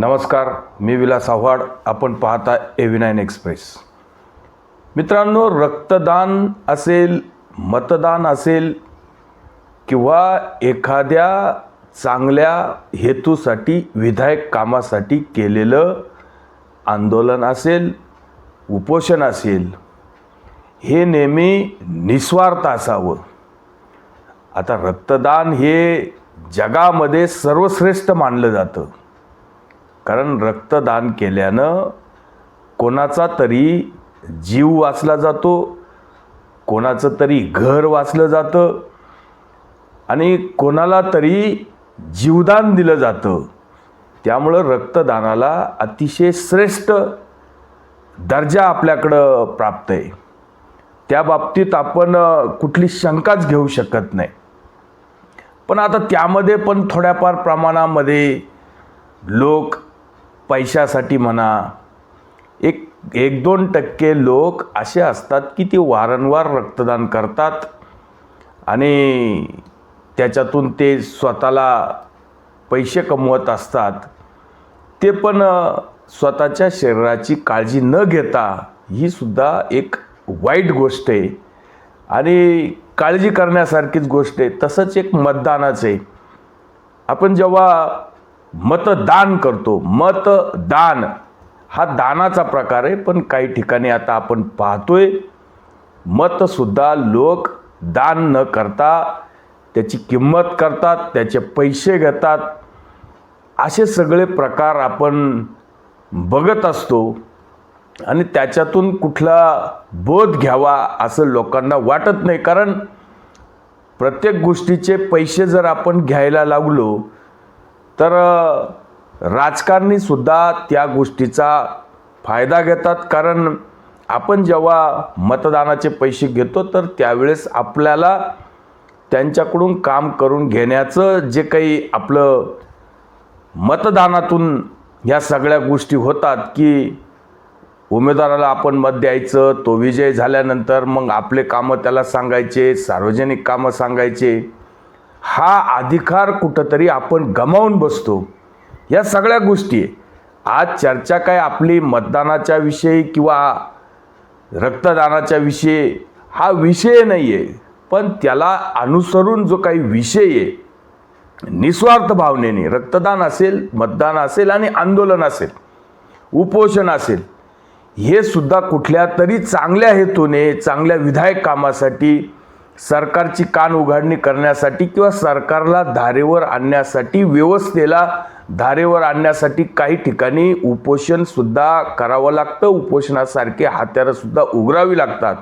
नमस्कार मी विलास आव्हाड. आपण पाहता एव्ही नाईन एक्सप्रेस मित्रांनो रक्तदान असेल मतदान असेल किंवा एखाद्या चांगल्या हेतूसाठी विधायक कामासाठी केलेलं आंदोलन असेल उपोषण असेल हे नेहमी निस्वार्थ असावं. आता रक्तदान हे जगामध्ये सर्वश्रेष्ठ मानलं जातं. कारण रक्तदान केल्यानं कोणाचा तरी जीव वाचला जातो कोणाचं तरी घर वाचलं जातं आणि कोणाला तरी जीवदान दिलं जातं. त्यामुळं रक्तदानाला अतिशय श्रेष्ठ दर्जा आपल्याकडं प्राप्त आहे. त्या बाबतीत आपण कुठली शंकाच घेऊ शकत नाही. पण आता त्यामध्ये पण थोड्याफार प्रमाणामध्ये लोक पैशासाठी म्हणा एक एक दोन टक्के लोक असे असतात की ते वारंवार रक्तदान करतात आणि त्याच्यातून ते स्वतःला पैसे कमवत असतात. ते पण स्वतःच्या शरीराची काळजी न घेता ही सुद्धा एक वाईट गोष्ट आहे. आणि काळजी करण्यासारखीच गोष्ट आहे. तसंच एक मतदानाचं आहे. आपण जेव्हा मतदान करतो. मतदान. हा दानाचा प्रकार आहे पण काही ठिकाणी आता आपण पाहतोय मतसुद्धा लोक दान न करता त्याची किंमत करतात त्याचे पैसे घेतात. असे सगळे प्रकार आपण बघत असतो आणि त्याच्यातून कुठला बोध घ्यावा असं लोकांना वाटत नाही. कारण प्रत्येक गोष्टीचे पैसे जर आपण घ्यायला लागलो तर राजकारणीसुद्धा त्या गोष्टीचा फायदा घेतात. कारण आपण जेव्हा मतदानाचे पैसे घेतो तर त्यावेळेस आपल्याला त्यांच्याकडून काम करून घेण्याचं जे काही आपलं मतदानातून ह्या सगळ्या गोष्टी होतात की उमेदवाराला आपण मत द्यायचं तो विजय झाल्यानंतर मग आपले कामं त्याला सांगायचे सार्वजनिक कामं सांगायचे. हा अधिकार कुठंतरी आपण गमावून बसतो. या सगळ्या गोष्टी आज चर्चा काय आपली मतदानाच्या विषयी किंवा रक्तदानाच्या विषयी हा विषय नाही आहे पण त्याला अनुसरून जो काही विषय आहे निस्वार्थ भावनेने रक्तदान असेल मतदान असेल आणि आंदोलन असेल उपोषण असेल हे सुद्धा कुठल्या तरी चांगल्या हेतूने चांगल्या विधायक कामासाठी सरकारची कान उघडणी करण्यासाठी किंवा सरकारला धारेवर आणण्यासाठी व्यवस्थेला धारेवर आणण्यासाठी काही ठिकाणी उपोषणसुद्धा करावं लागतं. उपोषणासारखे हत्यारंसुद्धा उघरावी लागतात.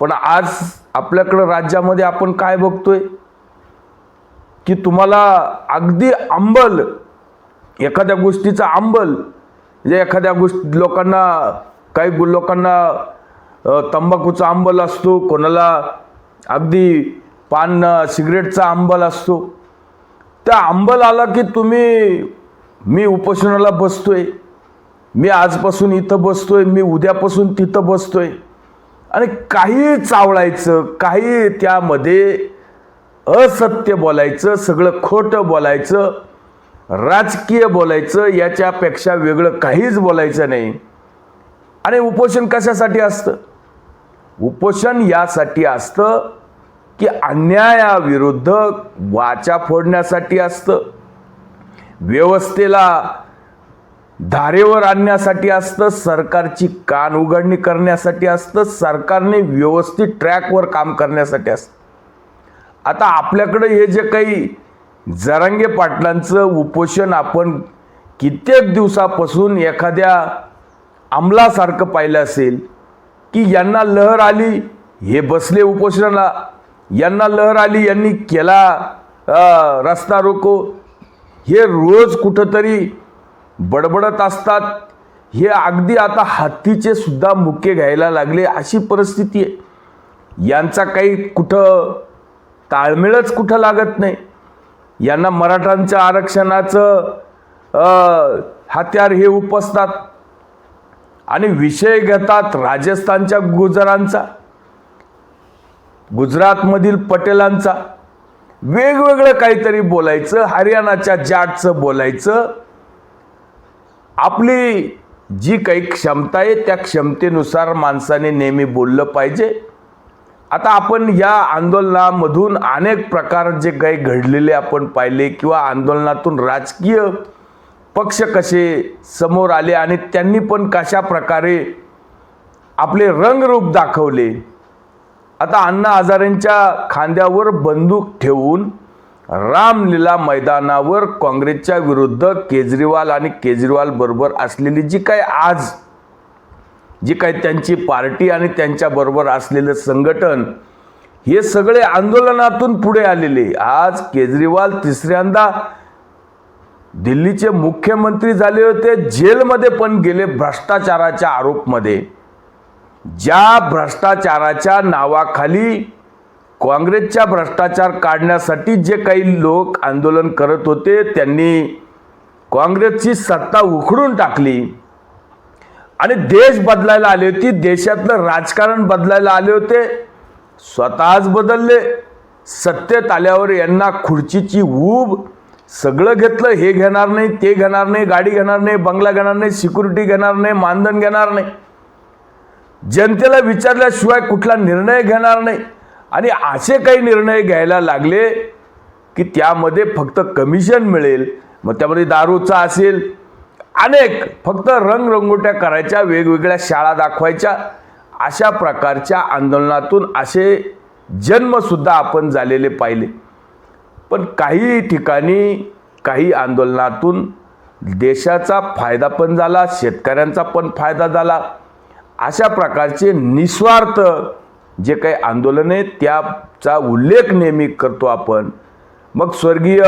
पण आज आपल्याकडं राज्यामध्ये आपण काय बघतोय? की तुम्हाला अगदी अंबल एखाद्या गोष्टीचा अंबल म्हणजे एखाद्या गोष्टी लोकांना काही लोकांना तंबाखूचा अंबल असतो कोणाला अगदी पान सिगरेटचा अंबल असतो. त्या अंबल आला की तुम्ही मी उपोषणाला बसतोय. मी आजपासून इथं बसतोय मी उद्यापासून तिथं बसतोय. आणि काही चावळायचं काही त्यामध्ये असत्य बोलायचं सगळं खोटं बोलायचं राजकीय बोलायचं याच्यापेक्षा वेगळं काहीच बोलायचं नाही. आणि उपोषण कशासाठी असतं? उपोषण यासाठी असतं की अन्यायाविरुद्ध वाचा फोडण्यासाठी असतं. व्यवस्थेला धारेवर आणण्यासाठी असतं सरकारची कान उघडणी करण्यासाठी असतं सरकारने व्यवस्थित ट्रॅकवर काम करण्यासाठी असतं. आता आपल्याकडं हे जे काही जरांगे पाटलांचं उपोषण आपण कित्येक दिवसापासून एखाद्या अंमलासारखं पाहिलं असेल की यांना लहर आली हे बसले उपोषणाला. यांना लहर आली यांनी केला रस्ता रोको. हे रोज कुठंतरी बडबडत असतात. हे अगदी आता हत्तीचे सुद्धा मुके घ्यायला लागले अशी परिस्थिती आहे. यांचा काही कुठं ताळमेळच कुठं लागत नाही. यांना मराठांच्या आरक्षणाचं हत्यार हे उपसतात. आणि विषय घेतात राजस्थानच्या गुजरांचा. गुजरातमधील पटेलांचा वेगवेगळं काहीतरी बोलायचं हरियाणाच्या जाटचं बोलायचं. आपली जी काही क्षमता आहे त्या क्षमतेनुसार माणसाने नेहमी बोललं पाहिजे. आता आपण या आंदोलनामधून अनेक प्रकार जे काही घडलेले आपण पाहिले किंवा आंदोलनातून राजकीय पक्ष कसे समोर आले आणि त्यांनी पण कशा प्रकारे आपले रंगरूप दाखवले आता अण्णा हजारेंच्या खांद्यावर बंदूक ठेवून रामलीला मैदानावर काँग्रेसच्या विरुद्ध केजरीवाल आणि केजरीवाल बरोबर असलेली जी काय आज जी काही त्यांची पार्टी आणि त्यांच्याबरोबर असलेलं संघटन हे सगळे आंदोलनातून पुढे आलेले. आज केजरीवाल तिसऱ्यांदा दिल्लीचे मुख्यमंत्री झाले होते जेलमध्ये पण गेले भ्रष्टाचाराच्या आरोपमध्ये. ज्या भ्रष्टाचाराच्या नावाखाली काँग्रेसच्या भ्रष्टाचार काढण्यासाठी जे काही लोक आंदोलन करत होते त्यांनी काँग्रेसची सत्ता उखडून टाकली. आणि देश बदलायला आले होती देशातलं राजकारण बदलायला आले होते. स्वतःच बदलले. सत्तेत आल्यावर यांना खुर्चीची ऊब सगळं घेतलं. हे घेणार नाही ते घेणार नाही गाडी घेणार नाही बंगला घेणार नाही सिक्युरिटी घेणार नाही मानधन घेणार नाही. जनतेला विचारल्याशिवाय कुठला निर्णय घेणार नाही. आणि असे काही निर्णय घ्यायला लागले की त्यामध्ये फक्त कमिशन मिळेल. मग त्यामध्ये दारूचा असेल. अनेक फक्त रंगरंगोट्या करायच्या वेगवेगळ्या शाळा दाखवायच्या. अशा प्रकारच्या आंदोलनातून असे जन्मसुद्धा आपण झालेले पाहिले. पण काही ठिकाणी काही आंदोलनातून देशाचा फायदा पण झाला शेतकऱ्यांचा पण फायदा झाला. अशा प्रकारचे निस्वार्थ जे काही आंदोलन आहे त्याचा उल्लेख नेहमी करतो आपण. मग स्वर्गीय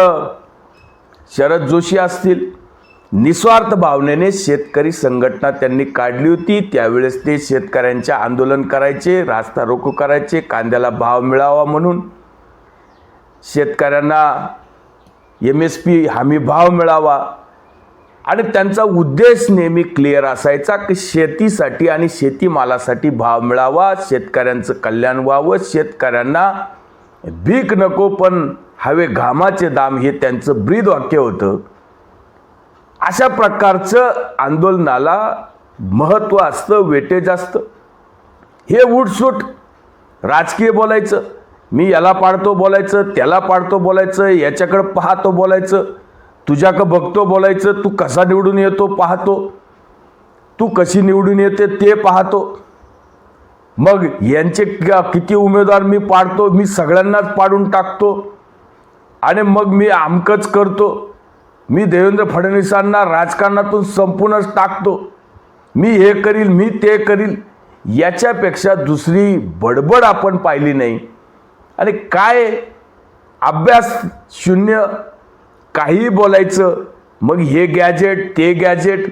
शरद जोशी असतील निस्वार्थ भावनेने शेतकरी संघटना त्यांनी काढली होती. त्यावेळेस ते शेतकऱ्यांचे आंदोलन करायचे रास्ता रोको करायचे कांद्याला भाव मिळावा म्हणून. शेतकऱ्यांना एम एस पी हमी भाव मिळावा. आणि त्यांचा उद्देश नेहमी क्लिअर असायचा की शेतीसाठी आणि शेतीमालासाठी भाव मिळावा शेतकऱ्यांचं कल्याण व्हावं शेतकऱ्यांना भीक नको पण हवे घामाचे दाम हे त्यांचं ब्रीद वाक्य होतं. अशा प्रकारचं आंदोलनाला महत्त्व असतं वेटेज असतं. हे उठसूट राजकीय बोलायचं. मी याला पाडतो बोलायचं त्याला पाडतो बोलायचं याच्याकडं पाहतो बोलायचं. तुझ्याकडं बघतो बोलायचं तू कसा निवडून येतो पाहतो. तू कशी निवडून येते ते पाहतो. मग यांचे किती उमेदवार मी पाडतो मी सगळ्यांनाच पाडून टाकतो. आणि मग मी आमकच करतो. मी देवेंद्र फडणवीसांना राजकारणातून संपूर्णच टाकतो. मी हे करील मी ते करील याच्यापेक्षा दुसरी बडबड आपण पाहिली नाही. आणि काय? अभ्यास शून्य काहीही बोलायचं मग हे गॅजेट ते गॅजेट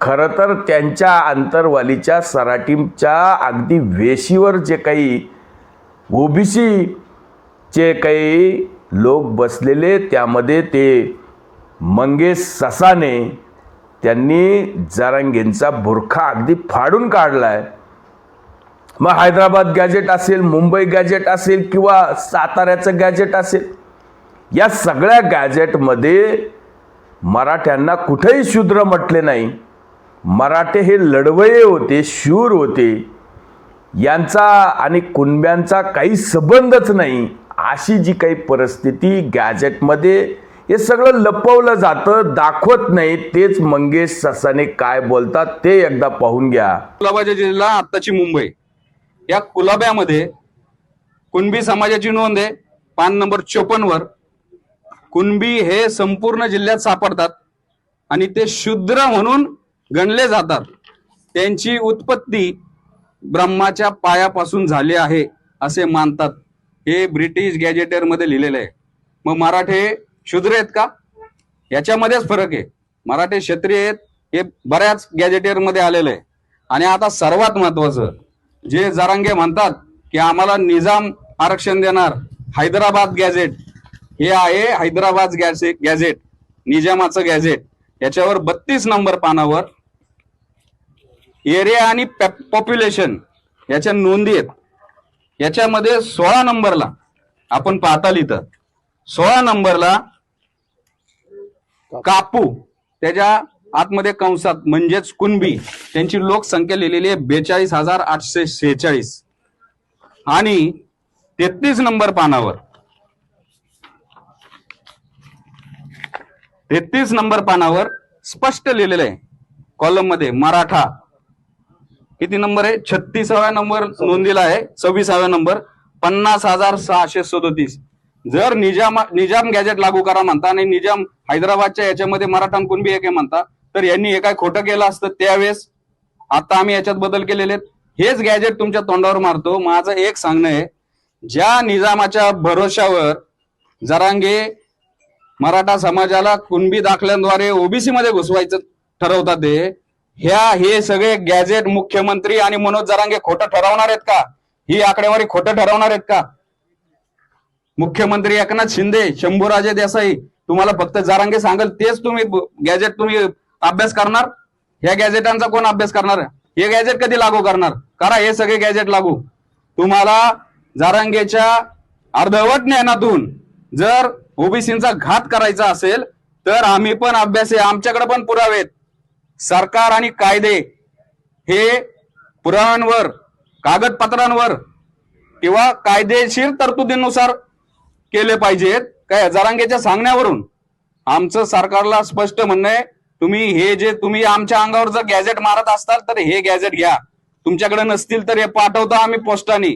खरं तर त्यांच्या आंतरवालीच्या सराटीच्या अगदी वेशीवर जे काही ओबीसीचे काही लोक बसलेले त्यामध्ये ते मंगेश ससाने त्यांनी जरांगेंचा बुरखा अगदी फाडून काढला आहे मग हैदराबाद गॅजेट असेल मुंबई गॅजेट असेल किंवा साताऱ्याचं गॅजेट असेल या सगळ्या गॅजेटमध्ये मराठ्यांना कुठेही शूद्र म्हटले नाही. मराठे हे लढवये होते शूर होते. यांचा आणि कुणब्यांचा काही संबंधच नाही. अशी जी काही परिस्थिती गॅजेटमध्ये हे सगळं लपवलं जातं दाखवत नाही. तेच मंगेश ससाने काय बोलतात ते एकदा पाहून घ्या. कुलाबाच्या जिल्हा आत्ताची मुंबई. या कुलाब्यामध्ये कुणबी समाजाची नोंद आहे. पान नंबर चोपन्न वर. कुणबी हे संपूर्ण जिल्ह्यात सापडतात आणि ते शूद्र म्हणून गणले जातात. त्यांची उत्पत्ती ब्रह्माच्या पायापासून झाली आहे असे मानतात. हे ब्रिटिश गॅजेटरमध्ये लिहिलेलं आहे. मग मराठे शूद्र आहेत का? याच्यामध्येच फरक आहे. मराठे क्षत्रिय आहेत हे बऱ्याच गॅजेटेरमध्ये आलेलं आहे. आणि आता सर्वात महत्वाचं जे जरांगे म्हणतात की आम्हाला निजाम आरक्षण देणार हैदराबाद गॅजेट हे आहे हैदराबाद गॅझेट गॅझेट निजामाचं गॅझेट. याच्यावर बत्तीस नंबर पानावर एरिया आणि पॉप्युलेशन याच्या नोंदी आहेत. याच्यामध्ये सोळा नंबरला आपण पाहता इथं सोळा नंबरला कापू. त्याच्या आतमध्ये कंसात म्हणजेच कुणबी त्यांची लोकसंख्या लिहिलेली आहे बेचाळीस हजार आठशे शेहेचाळीस. आणि तेहतीस नंबर पानावर तेहतीस नंबर पानावर स्पष्ट लिहिलेलं आहे. कॉलममध्ये मराठा. किती नंबर आहे? छत्तीसाव्या नंबर नोंदीला आहे. सव्वीसाव्या नंबर. पन्नास हजार सहाशे सदोतीस. जर निजाम निजाम गॅजेट लागू करा म्हणता आणि निजाम हैदराबादच्या याच्यामध्ये मराठा कुणबी एक आहे म्हणता तर यांनी हे काय खोटं केलं असतं त्यावेळेस? आता आम्ही याच्यात बदल केलेले आहेत. हेच गॅजेट तुमच्या तोंडावर मारतो. माझं एक सांगणं आहे ज्या निजामाच्या भरोशावर जरांगे मराठा समाजाला कुणबी दाखल्यांद्वारे ओबीसी मध्ये घुसवायचं ठरवतात ते. ह्या हे सगळे गॅजेट मुख्यमंत्री आणि मनोज जरांगे खोटं ठरवणार आहेत का? ही आकडेवारी खोटं ठरवणार आहेत का? मुख्यमंत्री एकनाथ शिंदे शंभूराजे देसाई तुम्हाला फक्त जरांगे सांगेल तेच तुम्ही गॅजेट तुम्ही अभ्यास करणार? ह्या गॅजेटांचा कोण अभ्यास करणार? हे गॅजेट कधी लागू करणार? करा हे सगळे गॅजेट लागू. तुम्हाला जारांगेच्या अर्धवट ज्ञानातून जर ओबीसींचा घात करायचा असेल तर आम्ही पण अभ्यास आहे आमच्याकडे पण पुरावे सरकार आणि कायदे हे पुराव्यांवर कागदपत्रांवर किंवा कायदेशीर तरतुदीनुसार केले पाहिजेत. काय जरांगेच्या सांगण्यावरून? आमचं सरकारला स्पष्ट म्हणणं आहे तुम्ही हे जे तुम्ही आमच्या अंगावर जर गॅजेट मारत असाल तर हे गॅजेट घ्या. तुमच्याकडे नसतील तर हे पाठवतो आम्ही पोस्टाने.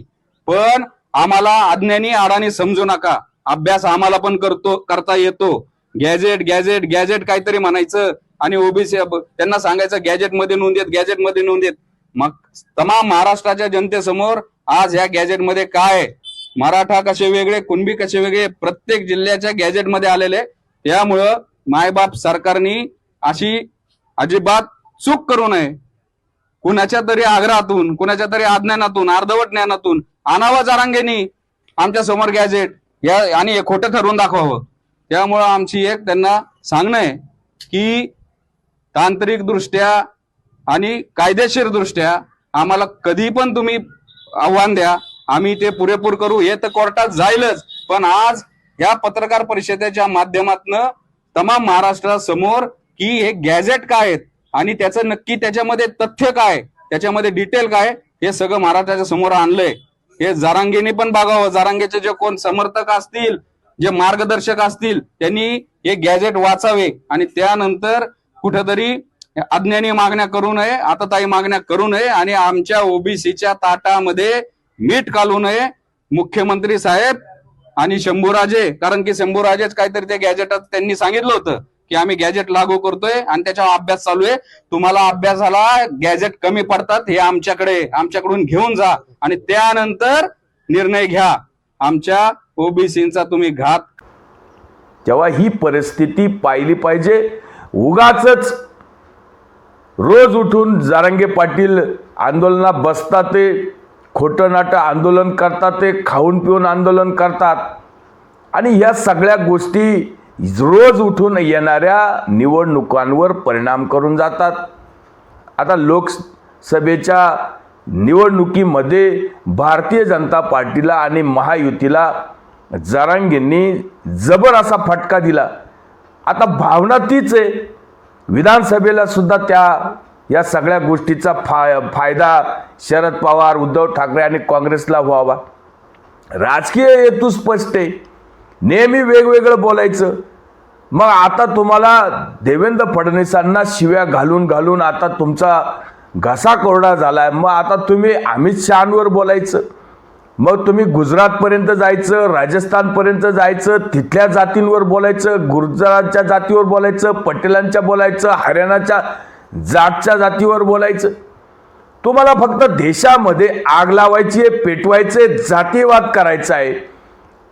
पण आम्हाला अज्ञानी अडाणी समजू नका. अभ्यास आम्हाला पण करतो करता येतो. गॅजेट गॅजेट गॅजेट काहीतरी म्हणायचं आणि ओबीसी त्यांना सांगायचं गॅजेटमध्ये नोंद येत गॅजेटमध्ये नोंद येत. मग तमाम महाराष्ट्राच्या जनतेसमोर आज ह्या गॅजेटमध्ये काय मराठा कसे वेगळे कुणबी कसे वेगळे प्रत्येक जिल्ह्याच्या गॅजेटमध्ये आलेले त्यामुळं मायबाप सरकारने अशी अजिबात चूक करू नये. कुणाच्या तरी आग्रहातून कुणाच्या तरी अज्ञानातून अर्धवट ज्ञानातून आणावा जारांगेनी आमच्यासमोर गॅजेट या आणि हे खोटं ठरवून दाखवावं. त्यामुळं आमची एक त्यांना सांगणं आहे की तांत्रिकदृष्ट्या आणि कायदेशीर दृष्ट्या आम्हाला कधी पण तुम्ही आव्हान द्या. आम्ही ते पुरेपूर करू. हे तर कोर्टात जाईलच. पण आज या पत्रकार परिषदेच्या माध्यमातनं तमाम महाराष्ट्रासमोर की हे गॅजेट काय आहेत आणि त्याचं नक्की त्याच्यामध्ये तथ्य काय त्याच्यामध्ये डिटेल काय हे सगळं महाराष्ट्राच्या समोर आणलंय. हे जारांगेने पण बघावं. जारांगेचे जे कोण समर्थक असतील जे मार्गदर्शक असतील त्यांनी हे गॅजेट वाचावे. आणि त्यानंतर कुठेतरी अज्ञानी मागण्या करू नये आताताई मागण्या करू नये आणि आमच्या ओबीसीच्या ताटामध्ये मीठ घालू नये. मुख्यमंत्री साहेब आणि शंभूराजे कारण की शंभूराजेच काहीतरी ते गॅजेटात त्यांनी सांगितलं होतं. की आम्ही गॅजेट लागू करतोय आणि त्याच्यावर अभ्यास चालू आहे. तुम्हाला अभ्यासाला गॅजेट कमी पडतात हे आमच्याकडे आमच्याकडून घेऊन जा आणि त्यानंतर निर्णय घ्या. आमच्या ओबीसीचा तुम्ही घात. तेव्हा ही परिस्थिती पाहिली पाहिजे. उगाच रोज उठून जारंगे पाटील आंदोलनात बसतात ते खोटं नाटं आंदोलन करतात ते खाऊन पिऊन आंदोलन करतात. आणि या सगळ्या गोष्टी रोज उठून येणाऱ्या निवडणुकांवर परिणाम करून जातात. आता लोकसभेच्या निवडणुकीमध्ये भारतीय जनता पार्टीला आणि महायुतीला जरांगेंनी जबर असा फटका दिला. आता भावना तीच आहे. विधानसभेला सुद्धा त्या या सगळ्या गोष्टीचा फाय फायदा शरद पवार उद्धव ठाकरे आणि काँग्रेसला व्हावा. राजकीय हेतू स्पष्ट आहे. नेहमी वेगवेगळं बोलायचं. मग आता तुम्हाला देवेंद्र फडणवीसांना शिव्या घालून घालून आता तुमचा घसा कोरडा झाला आहे मग आता तुम्ही अमित शहांवर बोलायचं. मग तुम्ही गुजरातपर्यंत जायचं राजस्थानपर्यंत जायचं तिथल्या जातींवर बोलायचं गुर्जरांच्या जातीवर बोलायचं पटेलांच्या बोलायचं हरियाणाच्या जाटच्या जातीवर बोलायचं. तुम्हाला फक्त देशामध्ये आग लावायची आहे पेटवायचे जातीवाद करायचा आहे.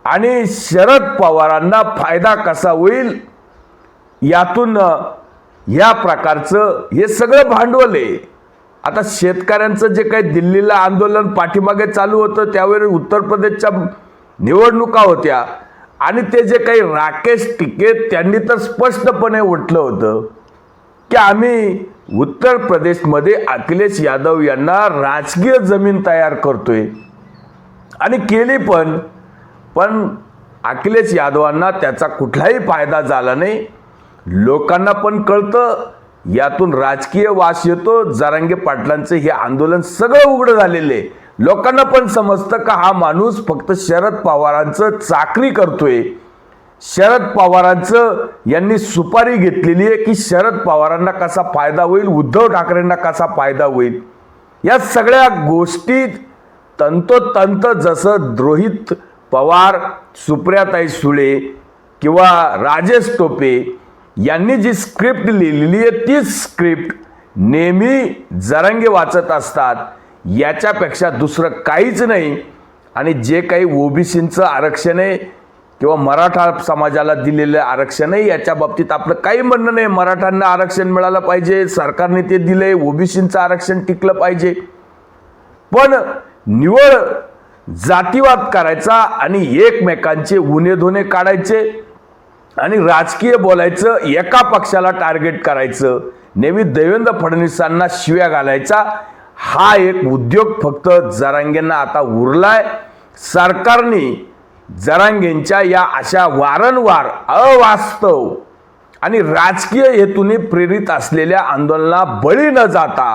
आणि शरद पवारांना फायदा कसा होईल यातून या प्रकारचं हे सगळं भांडवल आहे. आता शेतकऱ्यांचं जे काही दिल्लीला आंदोलन पाठीमागे चालू होतं त्यावेळी उत्तर प्रदेशच्या निवडणुका होत्या. आणि ते जे काही राकेश टिकेत त्यांनी तर स्पष्टपणे उठलं होतं की आम्ही उत्तर प्रदेशमध्ये अखिलेश यादव यांना राजकीय जमीन तयार करतोय. आणि केली पण पण अखिलेश यादवांना त्याचा कुठलाही फायदा झाला नाही. लोकांना पण कळतं यातून राजकीय वास येतो. जरांगे पाटलांचं हे आंदोलन सगळं उघडं झालेलं आहे. लोकांना पण समजतं का हा माणूस फक्त शरद पवारांचं चाकरी करतोय. शरद पवारांचं यांनी सुपारी घेतलेली आहे की शरद पवारांना कसा फायदा होईल उद्धव ठाकरेंना कसा फायदा होईल? या सगळ्या गोष्टीत तंतोतंत जसं द्रोहित पवार सुप्रियाताई सुळे किंवा राजेश टोपे यांनी जी स्क्रिप्ट लिहिलेली आहे ती स्क्रिप्ट नेहमी जरंगे वाचत असतात. याच्यापेक्षा दुसरं काहीच नाही. आणि जे काही ओबीसींचं आरक्षण आहे किंवा मराठा समाजाला दिलेलं आरक्षण आहे याच्या बाबतीत आपलं काही म्हणणं नाही. मराठ्यांना आरक्षण मिळालं पाहिजे सरकारने ते दिलं आहे ओबीसींचं आरक्षण टिकलं पाहिजे. पण निवड जातीवाद करायचा आणि एकमेकांचे उन्हे धुणे काढायचे आणि राजकीय बोलायचं एका पक्षाला टार्गेट करायचं. नेहमी देवेंद्र फडणवीसांना शिव्या घालायचा. हा एक उद्योग फक्त जरांगेंना आता उरलाय. सरकारने जरांगेंच्या या अशा वारंवार अवास्तव आणि राजकीय हेतूने प्रेरित असलेल्या आंदोलना बळी न जाता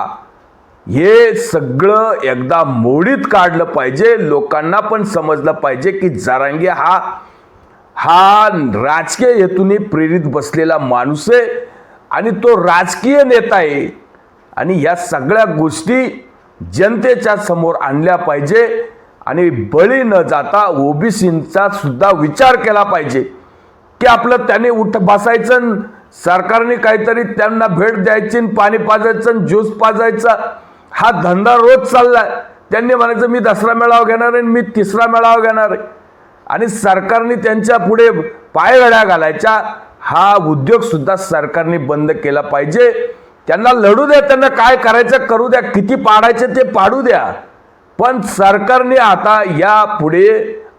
हे सगळं एकदा मोडीत काढलं पाहिजे लोकांना पण समजलं पाहिजे की जारांगे हा हा राजकीय हेतूने प्रेरित बसलेला माणूस आहे आणि तो राजकीय नेता आहे. आणि या सगळ्या गोष्टी जनतेच्या समोर आणल्या पाहिजे आणि बळी न जाता ओबीसींचा सुद्धा विचार केला पाहिजे की आपलं त्याने उठ बसायचं सरकारने काहीतरी त्यांना भेट द्यायची पाणी पाजायचं ज्यूस पाजायचा. हा धंदा रोज चाललाय. त्यांनी म्हणायचं मी दसरा मेळावा घेणार आहे मी तिसरा मेळावा घेणार आहे. आणि सरकारने त्यांच्या पुढे पायघड्या घालायच्या. हा उद्योगसुद्धा सरकारने बंद केला पाहिजे. त्यांना लढू द्या त्यांना काय करायचं करू द्या किती पाडायचे ते पाडू द्या. पण सरकारने आता या पुढे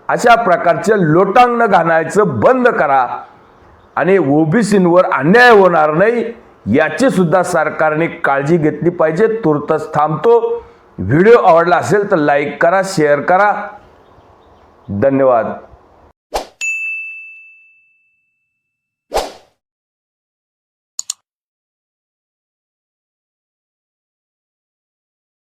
अशा प्रकारचे लोटांगण घालायचं बंद करा. आणि ओबीसींवर अन्याय होणार नाही. याची सुद्धा सरकारने काळजी घेतली पाहिजे. तुर्तच थांबतो. व्हिडिओ आवडला असेल तर लाईक करा शेअर करा. धन्यवाद.